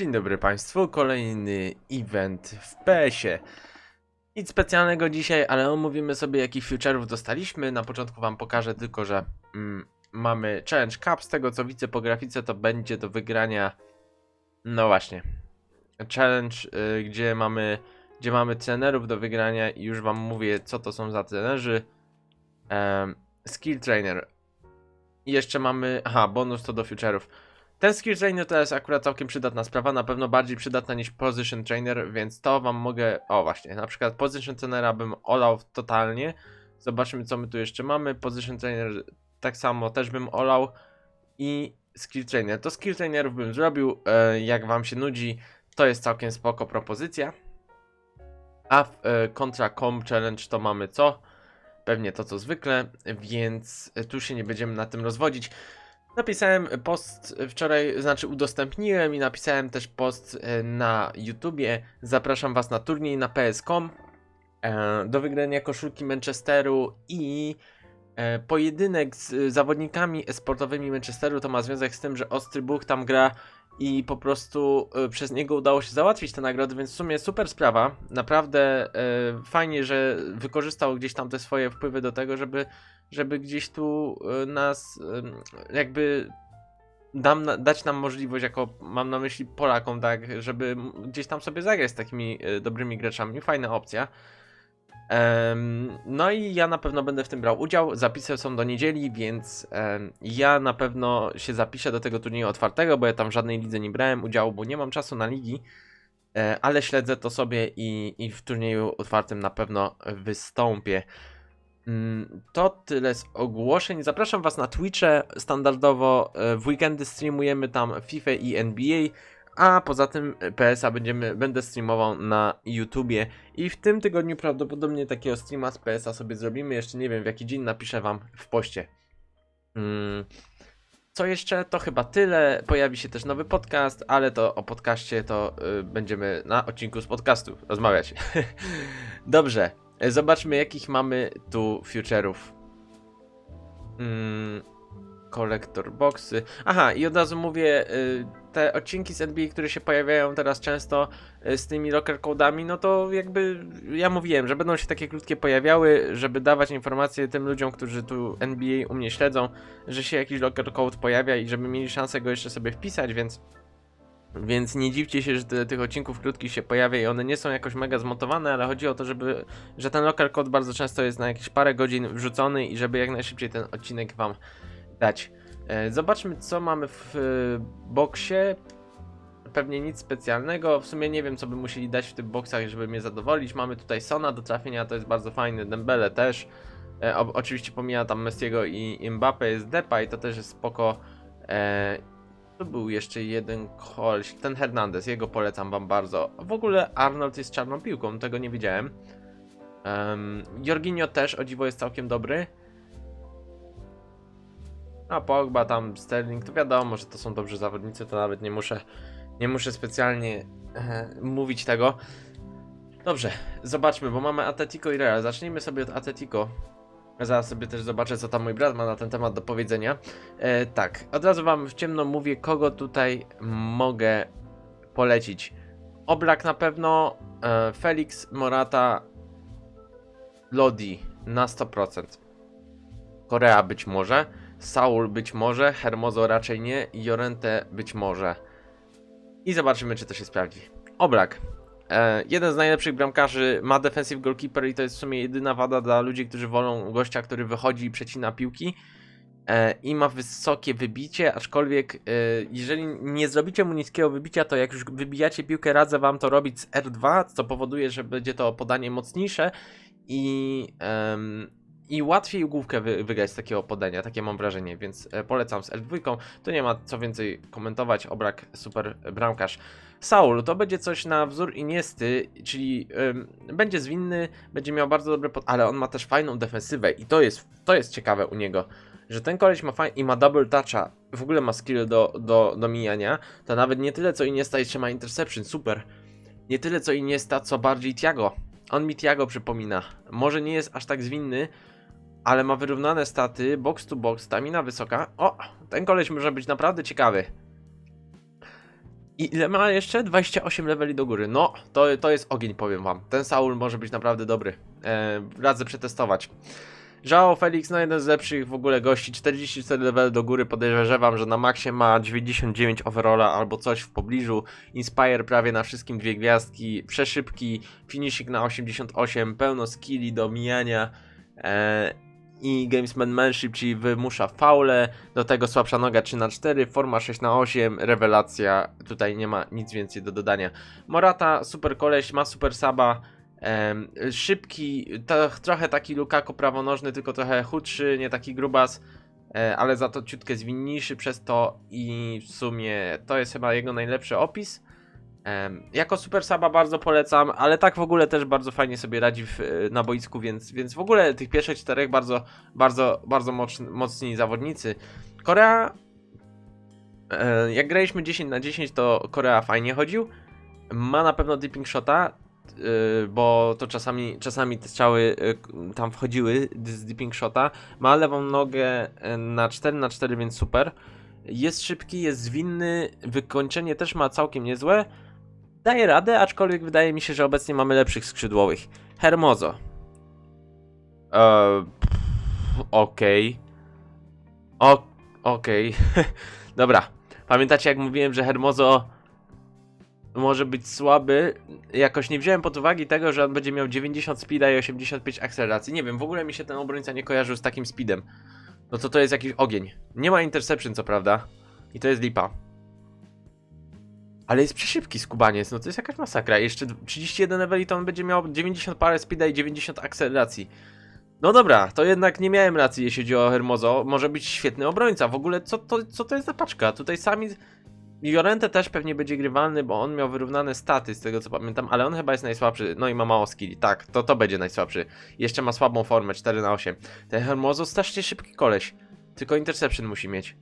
Dzień dobry Państwu, kolejny event w PS-ie. Nic specjalnego dzisiaj, ale omówimy sobie jakich future'ów dostaliśmy. Na początku Wam pokażę tylko, że mm, mamy Challenge Cup. Z tego co widzę po grafice to będzie do wygrania, no właśnie, Challenge, y, gdzie mamy gdzie mamy trenerów do wygrania i już Wam mówię co to są za trenerzy. Em, skill Trainer. I jeszcze mamy, aha, bonus to do future'ów. Ten skill trainer to jest akurat całkiem przydatna sprawa, na pewno bardziej przydatna niż position trainer, więc to wam mogę, o właśnie, na przykład position trainera bym olał totalnie. Zobaczmy co my tu jeszcze mamy, position trainer tak samo też bym olał i skill trainer. To skill trainerów bym zrobił, e, jak wam się nudzi, to jest całkiem spoko propozycja. A w e, kontra com challenge to mamy co? Pewnie to co zwykle, więc e, tu się nie będziemy na tym rozwodzić. Napisałem post wczoraj, znaczy udostępniłem i napisałem też post e, na YouTubie. Zapraszam Was na turniej na PS.com e, do wygrania koszulki Manchesteru i e, pojedynek z zawodnikami sportowymi Manchesteru to ma związek z tym, że Ostry Buch tam gra i po prostu przez niego udało się załatwić te nagrody, więc w sumie super sprawa. Naprawdę fajnie, że wykorzystał gdzieś tam te swoje wpływy do tego, żeby żeby gdzieś tu y, nas jakby dam, dać nam możliwość, jako mam na myśli Polakom, tak, żeby gdzieś tam sobie zagrać z takimi y, dobrymi graczami. Fajna opcja. No i ja na pewno będę w tym brał udział. Zapisy są do niedzieli, więc ja na pewno się zapiszę do tego turnieju otwartego, bo ja tam żadnej lidze nie brałem udziału, bo nie mam czasu na ligi. E, ale śledzę to sobie i, i w turnieju otwartym na pewno wystąpię. Mm, To tyle z ogłoszeń. Zapraszam Was na Twitche. Standardowo e, w weekendy streamujemy tam FIFA i NBA, a poza tym PSA będziemy, będę streamował na YouTubie. I w tym tygodniu prawdopodobnie takiego streama z PSA sobie zrobimy. Jeszcze nie wiem w jaki dzień, napiszę Wam w poście. Mm, Co jeszcze? To chyba tyle. Pojawi się też nowy podcast, ale to o podcaście to y, będziemy na odcinku z podcastu rozmawiać. Dobrze. E, Zobaczmy, jakich mamy tu future'ów. Mm, kolektor boxy. Aha, i od razu mówię, y, te odcinki z NBA, które się pojawiają teraz często y, z tymi locker codami, no to jakby ja mówiłem, że będą się takie krótkie pojawiały, żeby dawać informacje tym ludziom, którzy tu NBA u mnie śledzą, że się jakiś locker code pojawia i żeby mieli szansę go jeszcze sobie wpisać, więc więc nie dziwcie się, że tych odcinków krótkich się pojawia i one nie są jakoś mega zmontowane, ale chodzi o to, żeby, że ten local code bardzo często jest na jakieś parę godzin wrzucony i żeby jak najszybciej ten odcinek wam dać. E, zobaczmy co mamy w e, boksie. Pewnie nic specjalnego. W sumie nie wiem co by musieli dać w tych boksach, żeby mnie zadowolić. Mamy tutaj Sona do trafienia, to jest bardzo fajny. Dembele też. E, o, oczywiście pomija tam Messiego i Mbappe jest Depay, to też jest spoko. E, tu był jeszcze jeden koleś, ten Hernandez, jego polecam wam bardzo. W ogóle Arnold jest czarną piłką, tego nie wiedziałem. Um, Jorginho też, o dziwo, jest całkiem dobry. A Pogba, tam Sterling, to wiadomo, że to są dobrzy zawodnicy, to nawet nie muszę, nie muszę specjalnie e, mówić tego. Dobrze, zobaczmy, bo mamy Atletico i Real. Zacznijmy sobie od Atletico. Zaraz sobie też zobaczę, co tam mój brat ma na ten temat do powiedzenia. E, tak, od razu wam w ciemno mówię, kogo tutaj mogę polecić. Oblak na pewno, e, Felix, Morata, Lodi na 100%. Korea być może, Saul być może, Hermoso raczej nie, Jorente być może. I zobaczymy, czy to się sprawdzi. Oblak. E, jeden z najlepszych bramkarzy ma defensive goalkeeper i to jest w sumie jedyna wada dla ludzi, którzy wolą gościa, który wychodzi i przecina piłki. E, I ma wysokie wybicie, aczkolwiek e, jeżeli nie zrobicie mu niskiego wybicia, to jak już wybijacie piłkę, radzę wam to robić z R2, co powoduje, że będzie to podanie mocniejsze i, i łatwiej główkę wy, wygrać z takiego podania, takie mam wrażenie, więc polecam z L2. Tu nie ma co więcej komentować, obrak super bramkarz. Saul to będzie coś na wzór Iniesty, czyli będzie zwinny, będzie miał bardzo dobre, pod... ale on ma też fajną defensywę i to jest, to jest ciekawe u niego, że ten koleś ma fajnie i ma double toucha, w ogóle ma skill do, do, do mijania, to nawet nie tyle co Iniesta jeszcze ma interception, super. Nie tyle co Iniesta, co bardziej Tiago. On mi Tiago przypomina. Może nie jest aż tak zwinny, ale ma wyrównane staty, box to box, stamina wysoka. O, ten koleś może być naprawdę ciekawy. I ile ma jeszcze? 28 leveli do góry. No, to, to jest ogień, powiem wam. Ten Saul może być naprawdę dobry. E, radzę przetestować. Joao Felix, no jeden z lepszych w ogóle gości, 44 level do góry, podejrzewam, że na maksie ma 99 overalla albo coś w pobliżu, Inspire prawie na wszystkim dwie gwiazdki, przeszybki, finishing na 88, pełno skilli do mijania e, i gamesmanship, czyli wymusza faule, do tego słabsza noga 3 na 4 forma 6 na 8 rewelacja, tutaj nie ma nic więcej do dodania. Morata, super koleś, ma super saba, Em, szybki, to, trochę taki Lukaku prawonożny, tylko trochę chudszy, nie taki grubas, e, ale za to ciutkę zwinniejszy przez to i w sumie to jest chyba jego najlepszy opis. Jako Super Saba bardzo polecam, ale tak w ogóle też bardzo fajnie sobie radzi w, na boisku, więc, więc w ogóle tych pierwszych czterech bardzo, bardzo, bardzo mocni, mocni zawodnicy. Korea, e, jak graliśmy 10 na 10, to Korea fajnie chodził. Ma na pewno dipping shota, y, bo to czasami, czasami te strzały tam wchodziły z dipping shota. Ma lewą nogę na 4 na 4 więc super. Jest szybki, jest zwinny, wykończenie też ma całkiem niezłe. Daje radę, aczkolwiek wydaje mi się, że obecnie mamy lepszych skrzydłowych. Hermozo. Eee, Okej. O- Okej. Dobra. Pamiętacie jak mówiłem, że Hermozo może być słaby. Jakoś nie wziąłem pod uwagę tego, że on będzie miał 90 speeda i 85 akceleracji. Nie wiem, w ogóle mi się ten obrońca nie kojarzył z takim speedem. No to to jest jakiś ogień. Nie ma interception, co prawda. I to jest lipa. Ale jest przeszybki skubaniec, no to jest jakaś masakra. Jeszcze 31 leveli to on będzie miał 90 parę speeda i 90 akceleracji. No dobra, to jednak nie miałem racji, jeśli chodzi o Hermozo. Może być świetny obrońca. W ogóle co to, co to jest za paczka? Tutaj sami Jorente też pewnie będzie grywalny, bo on miał wyrównane staty z tego co pamiętam, ale on chyba jest najsłabszy, no i ma mało skilli, tak, to to będzie najsłabszy. Jeszcze ma słabą formę, 4 na 8 Ten Hermoso strasznie szybki koleś, tylko interception musi mieć.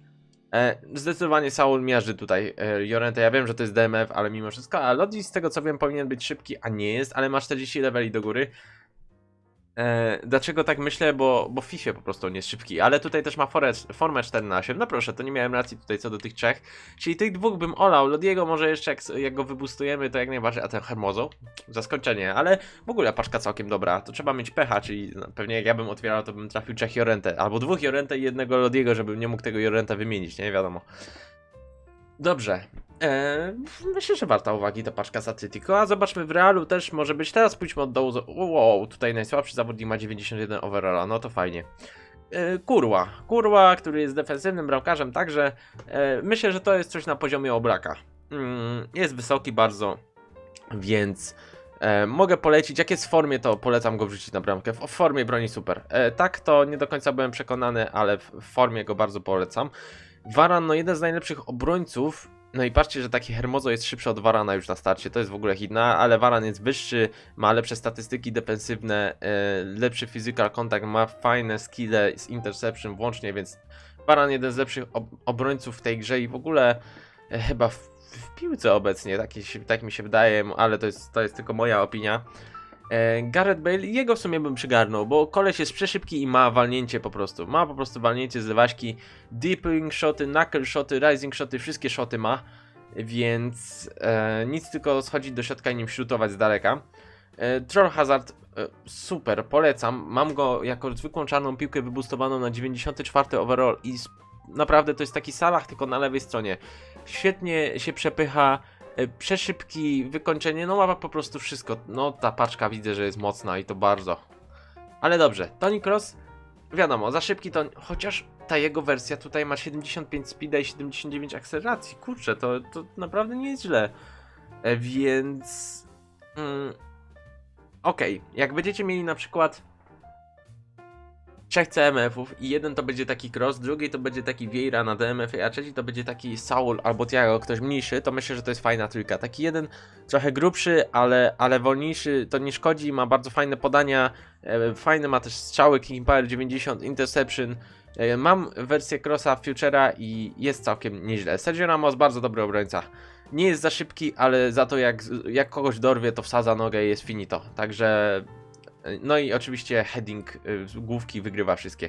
E, zdecydowanie Saul miażdży tutaj e, Jorente, ja wiem, że to jest DMF, ale mimo wszystko, a Lodi z tego co wiem powinien być szybki, a nie jest, ale ma 40 leveli do góry. E, dlaczego tak myślę? Bo, bo w FIFA po prostu on jest szybki, ale tutaj też ma forę, formę 4 na 8 No proszę, to nie miałem racji tutaj co do tych trzech. Czyli tych dwóch bym olał. Lodiego może jeszcze jak, jak go wybustujemy, to jak najbardziej, a ten Hermozo? Zaskoczenie, ale w ogóle paczka całkiem dobra. To trzeba mieć pecha, czyli no, pewnie jak ja bym otwierał, to bym trafił trzech Jorente. Albo dwóch Jorente i jednego Lodiego, żebym nie mógł tego Jorenta wymienić, nie wiadomo. Dobrze. Eee, myślę, że warta uwagi ta paczka z a zobaczmy w Realu też może być. Teraz pójdźmy od dołu. Wow, tutaj najsłabszy zawodnik ma 91 overalla, no to fajnie. E, Kurła. Kurła, który jest defensywnym bramkarzem, także e, myślę, że to jest coś na poziomie obraka. Mm, jest wysoki bardzo, więc e, mogę polecić. Jak jest w formie, to polecam go wrzucić na bramkę. W, formie broni super. E, tak, to nie do końca byłem przekonany, ale w, formie go bardzo polecam. Waran, no jeden z najlepszych obrońców. No i patrzcie, że taki Hermozo jest szybszy od Varana już na starcie, to jest w ogóle hidna, ale Varan jest wyższy, ma lepsze statystyki defensywne, e, lepszy physical contact, ma fajne skille z interception włącznie, więc Varan jeden z lepszych ob obrońców w tej grze i w ogóle e, chyba w, w piłce obecnie, tak, tak mi się wydaje, ale to jest, to jest tylko moja opinia. E, Gareth Bale, jego w sumie bym przygarnął, bo koleś jest przeszybki i ma walnięcie po prostu. Ma po prostu walnięcie z lewaśki. Deeping shoty, knuckle shoty, rising shoty, wszystkie shoty ma. Więc e, nic tylko schodzić do środka i nim shootować z daleka. E, Troll Hazard, e, super, polecam. Mam go jako zwykłą czarną piłkę wybustowaną na 94 overall i naprawdę to jest taki salah, tylko na lewej stronie. Świetnie się przepycha, przeszybki, wykończenie, no ma po prostu wszystko. No ta paczka widzę, że jest mocna i to bardzo. Ale dobrze, Tony Cross, wiadomo, za szybki to, chociaż ta jego wersja tutaj ma 75 speeda i 79 akceleracji, kurczę, to, to naprawdę nie jest źle. E, więc... Mm, Okej, jak będziecie mieli na przykład trzech CMF-ów i jeden to będzie taki cross, drugi to będzie taki Vieira na DMF, a trzeci to będzie taki Saul albo Thiago, ktoś mniejszy, to myślę, że to jest fajna trójka. Taki jeden trochę grubszy, ale, ale wolniejszy, to nie szkodzi, ma bardzo fajne podania, e, fajne ma też strzały, King Power 90, Interception. E, mam wersję crossa Futura i jest całkiem nieźle. Sergio Ramos bardzo dobry obrońca. Nie jest za szybki, ale za to jak, jak kogoś dorwie, to wsadza nogę i jest finito. Także no i oczywiście heading y, główki wygrywa wszystkie.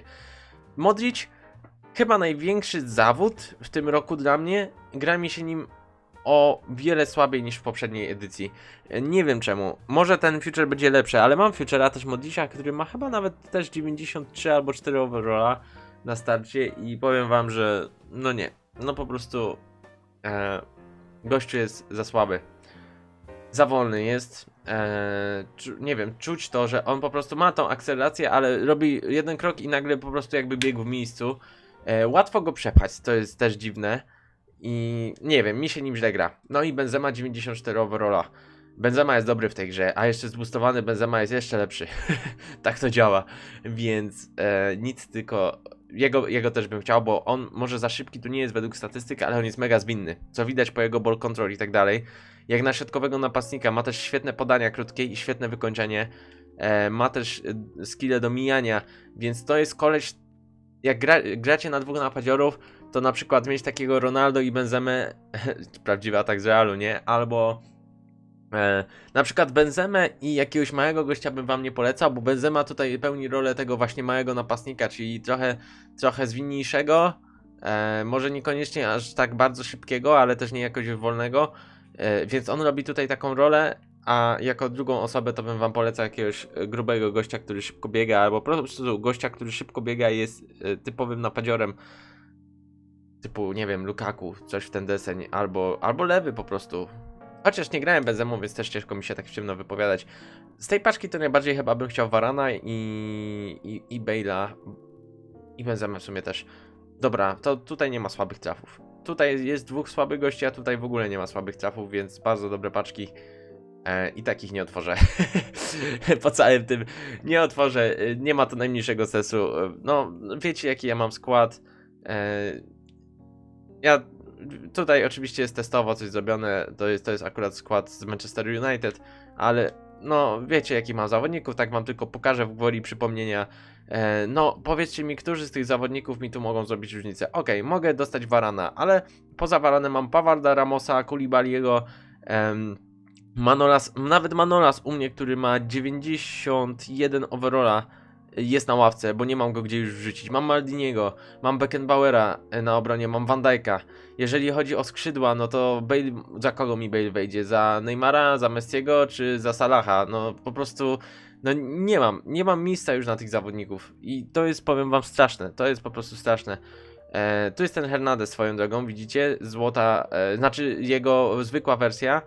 Modric, chyba największy zawód w tym roku dla mnie. Gra mi się nim o wiele słabiej niż w poprzedniej edycji. E, Nie wiem czemu. Może ten future będzie lepszy, ale mam future'a też Modisia, który ma chyba nawet też 93 albo 4 overalla na starcie i powiem wam, że no nie. No po prostu e, gościu jest za słaby. Za wolny jest. E, czu, nie wiem, czuć to, że on po prostu ma tą akcelerację, ale robi jeden krok i nagle po prostu jakby biegł w miejscu. E, łatwo go przepaść, to jest też dziwne. I nie wiem, mi się nim źle gra. No i Benzema 94 overalla. Benzema jest dobry w tej grze, a jeszcze zboostowany Benzema jest jeszcze lepszy. tak to działa. Więc e, nic tylko. Jego, jego też bym chciał, bo on może za szybki tu nie jest według statystyk, ale on jest mega zwinny. Co widać po jego ball control i tak dalej. Jak na środkowego napastnika ma też świetne podania krótkie i świetne wykończenie. E, ma też e, skille do mijania, więc to jest koleś. Jak gra, gracie na dwóch napadziorów, to na przykład mieć takiego Ronaldo i Benzemę, prawdziwy atak z Realu, nie? Albo na przykład Benzemę i jakiegoś małego gościa bym wam nie polecał, bo Benzema tutaj pełni rolę tego właśnie małego napastnika, czyli trochę, trochę zwinniejszego, e, może niekoniecznie aż tak bardzo szybkiego, ale też nie jakoś wolnego, e, więc on robi tutaj taką rolę, a jako drugą osobę to bym wam polecał jakiegoś e, grubego gościa, który szybko biega, albo po prostu gościa, który szybko biega i jest e, typowym napadziorem, typu, nie wiem, Lukaku, coś w ten deseń, albo, albo lewy po prostu. Chociaż nie grałem bez więc też ciężko mi się tak ciemno wypowiadać. Z tej paczki to najbardziej chyba bym chciał Varana i, i, i Bale'a. I Benzema w sumie też. Dobra, to tutaj nie ma słabych trafów. Tutaj jest dwóch słabych gości, a tutaj w ogóle nie ma słabych trafów, więc bardzo dobre paczki. E, I takich nie otworzę. po całym tym nie otworzę. E, Nie ma to najmniejszego sensu. E, No, wiecie jaki ja mam skład. E, ja tutaj oczywiście jest testowo coś zrobione, to jest, to jest akurat skład z Manchester United, ale no wiecie jaki mam zawodników, tak wam tylko pokażę w gwoli przypomnienia. E, no powiedzcie mi, którzy z tych zawodników mi tu mogą zrobić różnicę. Okej, mogę dostać Varana, ale poza Varanem mam Pawarda, Ramosa, Kulibaliego, em, Manolas, nawet Manolas u mnie, który ma 91 overalla jest na ławce, bo nie mam go gdzie już wrzucić. Mam Maldiniego, mam Beckenbauera e, na obronie, mam Van Dijk'a. Jeżeli chodzi o skrzydła, no to Bale, za kogo mi Bale wejdzie? Za Neymara, za Messiego czy za Salaha? No po prostu, no nie mam, nie mam miejsca już na tych zawodników i to jest, powiem wam, straszne, to jest po prostu straszne. E, tu jest ten Hernandez swoją drogą, widzicie? Złota, e, znaczy jego zwykła wersja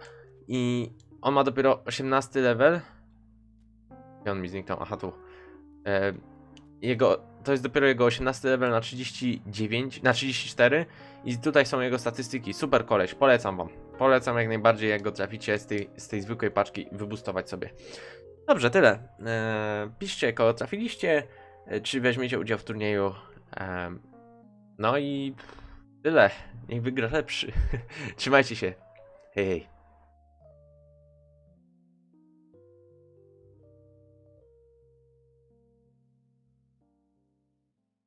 i on ma dopiero 18 level. I on mi zniknął, aha tu. Jego, to jest dopiero jego 18 level na 39, na 34 i tutaj są jego statystyki. Super koleś, polecam wam. Polecam jak najbardziej, jak go traficie z tej, z tej zwykłej paczki, wybustować sobie. Dobrze, tyle. E, piszcie, kogo trafiliście, e, czy weźmiecie udział w turnieju. No i tyle. Niech wygra lepszy. Trzymajcie się. Hej, hej.